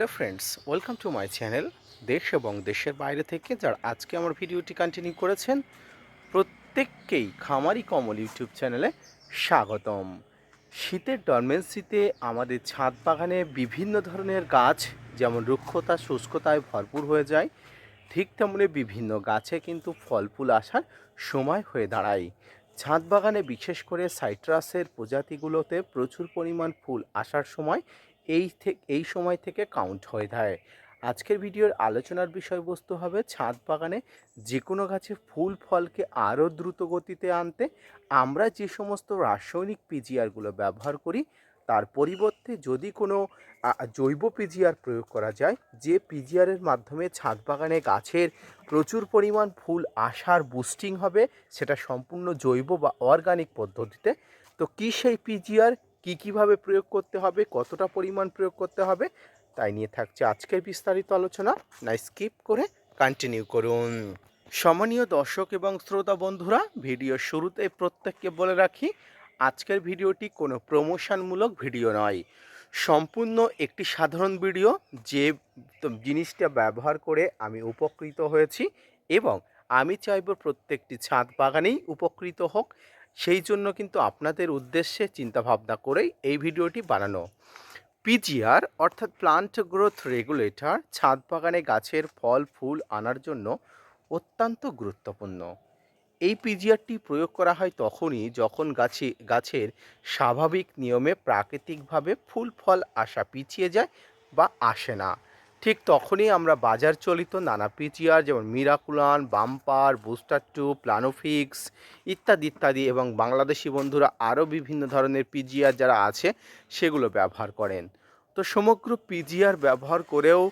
Hello friends welcome to my channel দেশ এবং দেশের বাইরে থেকে যারা আজকে আমার ভিডিওটি কন্টিনিউ করেছেন প্রত্যেককেই খামারি কমল ইউটিউব চ্যানেলে স্বাগতম। শীতের ডরমেন্সিতে আমাদের ছাদ বাগানে বিভিন্ন ধরনের গাছ, যেমন রুক্ষতা, শুষ্কতায় ভরপুর হয়ে যায়, ঠিক তেমনি বিভিন্ন গাছে কিন্তু ফল ফুল আসার সময় হয়ে দাঁড়ায়। ছাদ বাগানে বিশেষ করে সাইট্রাসের প্রজাতিগুলোতে প্রচুর পরিমাণ ফুল আসার সময় এই থেকে এই সময় থেকে কাউন্ট হয়ে থাকে আজকের ভিডিওর আলোচনার বিষয়বস্তু হবে ছাদ বাগানে যে কোনো গাছে ফুল ফলকে আরও দ্রুত গতিতে আনতে আমরা যে সমস্ত রাসায়নিক পিজিআরগুলো ব্যবহার করি, তার পরিবর্তে যদি কোনো জৈব পিজিআর প্রয়োগ করা যায়, যে পিজিআরের মাধ্যমে ছাদ বাগানে গাছের প্রচুর পরিমাণ ফুল আসার বুস্টিং হবে, সেটা সম্পূর্ণ জৈব বা অর্গানিক পদ্ধতিতে, তো কী সেই পিজিআর কী কীভাবে প্রয়োগ করতে হবে, কতটা পরিমাণ প্রয়োগ করতে হবে, তাই নিয়ে থাকছে আজকের বিস্তারিত আলোচনা। না, স্কিপ করে কন্টিনিউ করুন। সম্মানীয় দর্শক এবং শ্রোতা বন্ধুরা, ভিডিও শুরুতে প্রত্যেককে বলে রাখি, আজকের ভিডিওটি কোনো প্রমোশনমূলক ভিডিও নয়। সম্পূর্ণ একটি সাধারণ ভিডিও, যে জিনিসটা ব্যবহার করে আমি উপকৃত হয়েছি এবং আমি চাইব প্রত্যেকটি ছাদ বাগানেই উপকৃত হোক। সেই জন্য কিন্তু আপনাদের উদ্দেশ্যে চিন্তাভাবনা করেই এই ভিডিওটি বানানো। পিজিআর অর্থাৎ প্লান্ট গ্রোথ রেগুলেটর ছাদ বাগানে গাছের ফল, ফুল আনার জন্য অত্যন্ত গুরুত্বপূর্ণ। এই পিজিআরটি প্রয়োগ করা হয় তখনই যখন গাছে, গাছের স্বাভাবিক নিয়মে প্রাকৃতিকভাবে ফুল, ফল আসা পিছিয়ে যায় বা আসে না। ঠিক তখনই আমরা বাজার চলিত নানা পিজিআর যেমন Miraculan, Bumper, Booster two Planofix ইত্যাদি ইত্যাদি এবং বাংলাদেশি বন্ধুরা আরও বিভিন্ন ধরনের পিজিআর যারা আছে সেগুলো ব্যবহার করেন। তো সমগ্র পিজিআর ব্যবহার করেও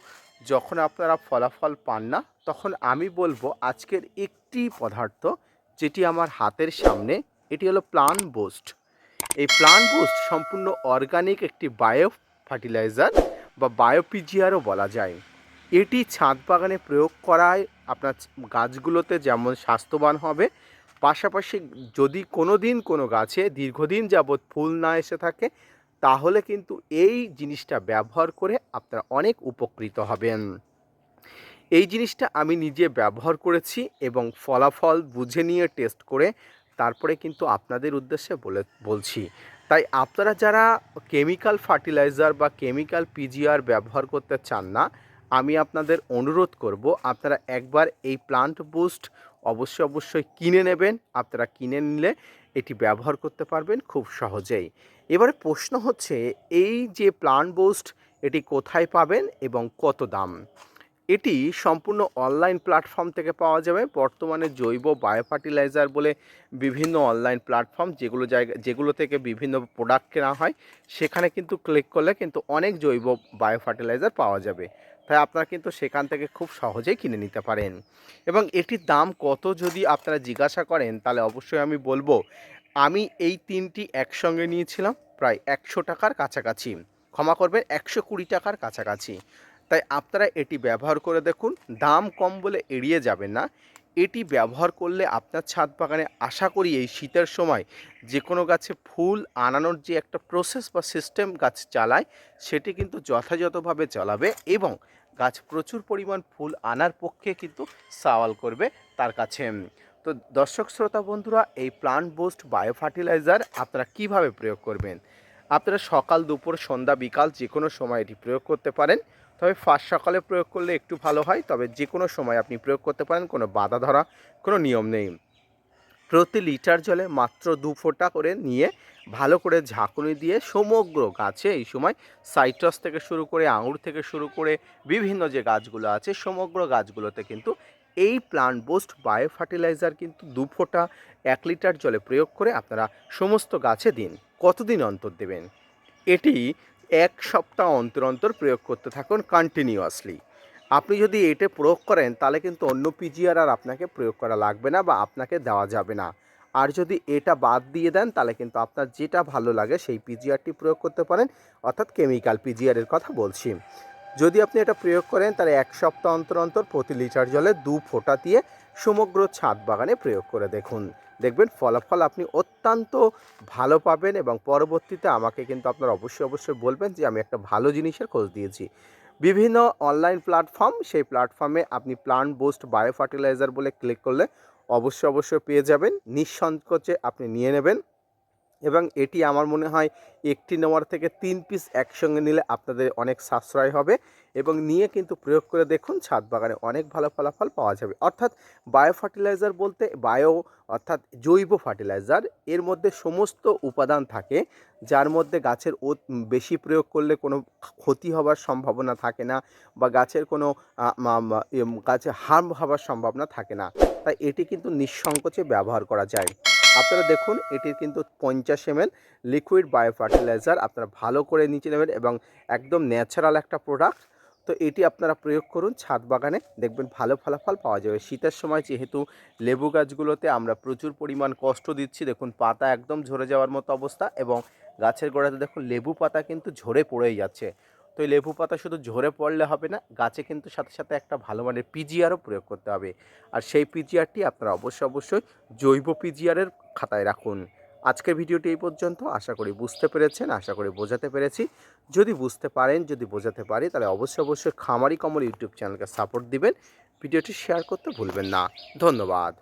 যখন আপনারা ফলাফল পান না, তখন আমি বলব আজকের একটি পদার্থ যেটি আমার হাতের সামনে, এটি হলো প্লান বুস্ট। এই প্লান বুস্ট সম্পূর্ণ অর্গানিক একটি বায়ো ফার্টিলাইজার বা বায়ো পিজিআরও বলা যায়। এটি ছাদ বাগানে প্রয়োগ করায় আপনার গাছগুলোতে যেমন স্বাস্থ্যবান হবে, পাশাপাশি যদি কোনো দিন কোনো গাছে দীর্ঘদিন যাবৎ ফুল না এসে থাকে, তাহলে কিন্তু এই জিনিসটা ব্যবহার করে আপনারা অনেক উপকৃত হবেন। এই জিনিসটা আমি নিজে ব্যবহার করেছি এবং ফলাফল বুঝে নিয়ে টেস্ট করে তারপরে কিন্তু আপনাদের উদ্দেশ্যে বলে, বলছি। তাই আপনারা যারা কেমিক্যাল ফার্টিলাইজার বা কেমিক্যাল পিজিআর ব্যবহার করতে চান না, আমি আপনাদের অনুরোধ করব, আপনারা একবার এই প্লান্ট বুস্ট অবশ্যই অবশ্যই কিনে নেবেন। আপনারা কিনে নিলে এটি ব্যবহার করতে পারবেন খুব সহজেই। এবারে প্রশ্ন হচ্ছে, এই যে প্লান্ট বুস্ট এটি কোথায় পাবেন এবং কত দাম? এটি সম্পূর্ণ অনলাইন প্ল্যাটফর্ম থেকে পাওয়া যাবে। বর্তমানে জৈব বায়ো ফার্টিলাইজার বলে বিভিন্ন অনলাইন প্ল্যাটফর্ম যেগুলো জায়গা, যেগুলো থেকে বিভিন্ন প্রোডাক্ট কেনা হয়, সেখানে কিন্তু ক্লিক করলে কিন্তু অনেক জৈব বায়ো ফার্টিলাইজার পাওয়া যাবে। তাই আপনারা কিন্তু সেখান থেকে খুব সহজেই কিনে নিতে পারেন। এবং এটির দাম কত যদি আপনারা জিজ্ঞাসা করেন, তাহলে অবশ্যই আমি বলব, আমি এই তিনটি একসঙ্গে নিয়েছিলাম, প্রায় একশো টাকার কাছাকাছি। ক্ষমা করবেন, একশো কুড়ি টাকার কাছাকাছি। তাই আপনারা এটি ব্যবহার করে দেখুন। দাম কম বলে এড়িয়ে যাবেন না। এটি ব্যবহার করলে আপনার ছাদ বাগানে আশা করি এই শীতের সময় যে কোনো গাছে ফুল আনানোর যে একটা প্রসেস বা সিস্টেম গাছ চালায়, সেটি কিন্তু যথাযথভাবে চালাবে এবং গাছ প্রচুর পরিমাণ ফুল আনার পক্ষে কিন্তু সওয়াল করবে তার কাছে। তো দর্শক শ্রোতা বন্ধুরা, এই প্লান্ট বুস্ট বায়ো ফার্টিলাইজার আপনারা কীভাবে প্রয়োগ করবেন? আপনারা সকাল, দুপুর, সন্ধ্যা, বিকাল যে কোনো সময় এটি প্রয়োগ করতে পারেন। তবে ফার্স্ট সকালে প্রয়োগ করলে একটু ভালো হয়, তবে যে কোনো সময় আপনি প্রয়োগ করতে পারেন, কোনো বাধা ধরা, কোনো নিয়ম নেই। প্রতি লিটার জলে মাত্র দু ফোঁটা করে নিয়ে ভালো করে ঝাঁকুনি দিয়ে সমগ্র গাছে এই সময় সাইট্রাস থেকে শুরু করে আঙুর থেকে শুরু করে বিভিন্ন যে গাছগুলো আছে, সমগ্র গাছগুলোতে কিন্তু এই প্লান্ট বোস্ট বায়ো ফার্টিলাইজার কিন্তু দু ফোঁটা এক লিটার জলে প্রয়োগ করে আপনারা সমস্ত গাছে দিন, কতদিন অন্তর দেবেন? এটি এক সপ্তাহ অন্তর অন্তর প্রয়োগ করতে থাকুন কন্টিনিউয়াসলি আপনি যদি এটা প্রয়োগ করেন, তাহলে কিন্তু অন্য পিজিআর আর আপনাকে প্রয়োগ করা লাগবে না বা আপনাকে দেওয়া যাবে না। আর যদি এটা বাদ দিয়ে দেন, তাহলে কিন্তু আপনার যেটা ভালো লাগে, সেই পিজিআরটি প্রয়োগ করতে পারেন। অর্থাৎ কেমিক্যাল পিজিআরের কথা বলছি। যদি আপনি এটা প্রয়োগ করেন, তাহলে এক সপ্তাহ অন্তর অন্তর প্রতি লিটার জলে দু ফোঁটা দিয়ে সমগ্র ছাদ বাগানে প্রয়োগ করে দেখুন। দেখবেন ফলাফল আপনি অত্যন্ত ভালো পাবেন এবং পরবর্তীতে আমাকে কিন্তু আপনার অবশ্যই অবশ্যই বলবেন যে আমি একটা ভালো জিনিসের খোঁজ দিয়েছি। বিভিন্ন অনলাইন প্ল্যাটফর্ম সেই প্ল্যাটফর্মে আপনি প্লান্ট বুস্ট বায়ো ফার্টিলাইজার বলে ক্লিক করলে অবশ্যই অবশ্যই পেয়ে যাবেন। নিঃসংকোচে আপনি নিয়ে নেবেন। এবং এটি আমার মনে হয় একটি নেওয়ার থেকে তিন পিস একসঙ্গে নিলে আপনাদের অনেক সাশ্রয় হবে এবং নিয়ে কিন্তু প্রয়োগ করে দেখুন, ছাদ বাগানে অনেক ভালো ফলাফল পাওয়া যাবে। অর্থাৎ বায়ো ফার্টিলাইজার বলতে বায়ো অর্থাৎ জৈব ফার্টিলাইজার এর মধ্যে সমস্ত উপাদান থাকে, যার মধ্যে গাছের বেশি প্রয়োগ করলে কোনো ক্ষতি হবার সম্ভাবনা থাকে না বা গাছের কোনো গাছে হার্ম হবার সম্ভাবনা থাকে না। তাই এটি কিন্তু নিঃসংকোচে ব্যবহার করা যায়। আপনারা দেখুন, এটির কিন্তু পঞ্চাশ এম লিকুইড বায়ো ফার্টিলাইজার আপনারা ভালো করে নিচে নেবেন এবং একদম ন্যাচারাল একটা প্রোডাক্ট তো এটি আপনারা প্রয়োগ করুন, ছাদ বাগানে দেখবেন ভালো ফলাফল পাওয়া যাবে। শীতের সময় যেহেতু লেবু গাছগুলোতে আমরা প্রচুর পরিমাণ কষ্ট দিচ্ছি, দেখুন পাতা একদম ঝরে যাওয়ার মতো অবস্থা এবং গাছের গোড়াতে দেখুন লেবু পাতা কিন্তু ঝরে পড়েই যাচ্ছে। তো এই লেবু পাতা শুধু ঝরে পড়লে হবে না, গাছে কিন্তু সাথে সাথে একটা ভালো মানের পিজিআরও প্রয়োগ করতে হবে। আর সেই পিজিআরটি আপনারা অবশ্যই অবশ্যই জৈব পিজিআরের খাতায় রাখুন। আজকের ভিডিওটি এই পর্যন্ত। আশা করি বুঝতে পেরেছেন, আশা করি বোঝাতে পেরেছি। যদি বুঝতে পারেন, যদি বোঝাতে পারি, তাহলে অবশ্যই অবশ্যই খামারি কমল ইউটিউব চ্যানেলকে সাপোর্ট দিবেন। ভিডিওটি শেয়ার করতে ভুলবেন না। ধন্যবাদ।